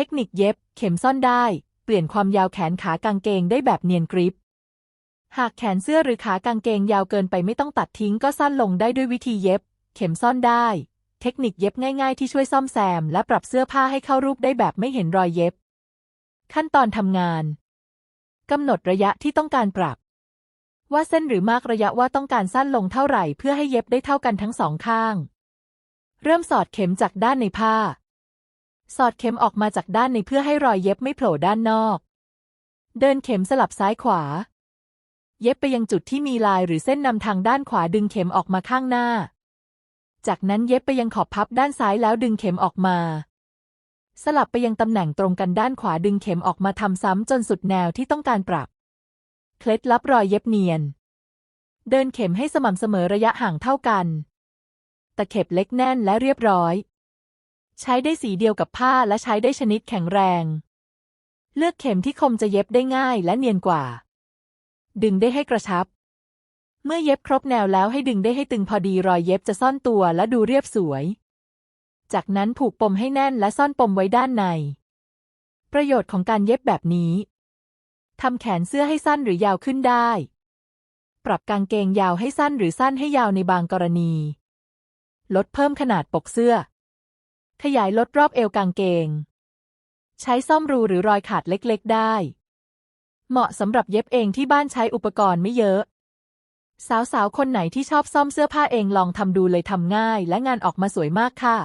เทคนิคเย็บ เข็มซ่อนได้ เปลี่ยนความยาวแขนขากางเกงได้แบบเนียนกริปหากแขนเสื้อหรือขากางเกงยาวเกินไปไม่ต้องตัดทิ้งก็สั้นลงได้ด้วยวิธีเย็บ เข็มซ่อนได้ เทคนิคเย็บง่าย ๆ ที่ช่วยซ่อมแซม และปรับเสื้อผ้าให้เข้ารูปได้แบบไม่เห็นรอยเย็บ ขั้นตอนทำงานกำหนดระยะที่ต้องการปรับ ว่าเส้นหรือมากระยะว่าต้องการสั้นลงเท่าไหร่เพื่อให้เย็บได้เท่ากันทั้งสองข้าง เริ่มสอดเข็มจากด้านในผ้า สอดเข็มออกมาจากด้านในเพื่อให้รอยเย็บไม่โผล่ด้านนอก เดินเข็มสลับซ้ายขวา เย็บไปยังจุดที่มีลายหรือเส้นนำทางด้านขวาดึงเข็มออกมาข้างหน้า จากนั้นเย็บไปยังขอบพับด้านซ้ายแล้วดึงเข็มออกมา สลับไปยังตำแหน่งตรงกันด้านขวาดึงเข็มออกมาทำซ้ำจนสุดแนวที่ต้องการปรับ เคล็ดลับรอยเย็บเนียน เดินเข็มให้สม่ำเสมอระยะห่างเท่ากัน ตะเข็บเล็กแน่นและเรียบร้อย ใช้ได้สีเดียวกับผ้าและใช้ได้ชนิดแข็งแรง เลือกเข็มที่คมจะเย็บได้ง่ายและเนียนกว่า ดึงได้ให้กระชับ เมื่อเย็บครบแนวแล้วให้ดึงได้ให้ตึงพอดีรอยเย็บจะซ่อนตัวและดูเรียบสวย จากนั้นผูกปมให้แน่นและซ่อนปมไว้ด้านใน ประโยชน์ของการเย็บแบบนี้ทำแขนเสื้อให้สั้นหรือยาวขึ้นได้ ปรับกางเกงยาวให้สั้นหรือสั้นให้ยาวในบางกรณี ลดเพิ่มขนาดปกเสื้อ ขยายลดรอบเอวกางเกง ใช้ซ่อมรูหรือรอยขาดเล็กๆได้ เหมาะสำหรับเย็บเองที่บ้านใช้อุปกรณ์ไม่เยอะ สาวๆ คนไหนที่ชอบซ่อมเสื้อผ้าเองลองทำดูเลยทำง่าย และงานออกมาสวยมากค่ะ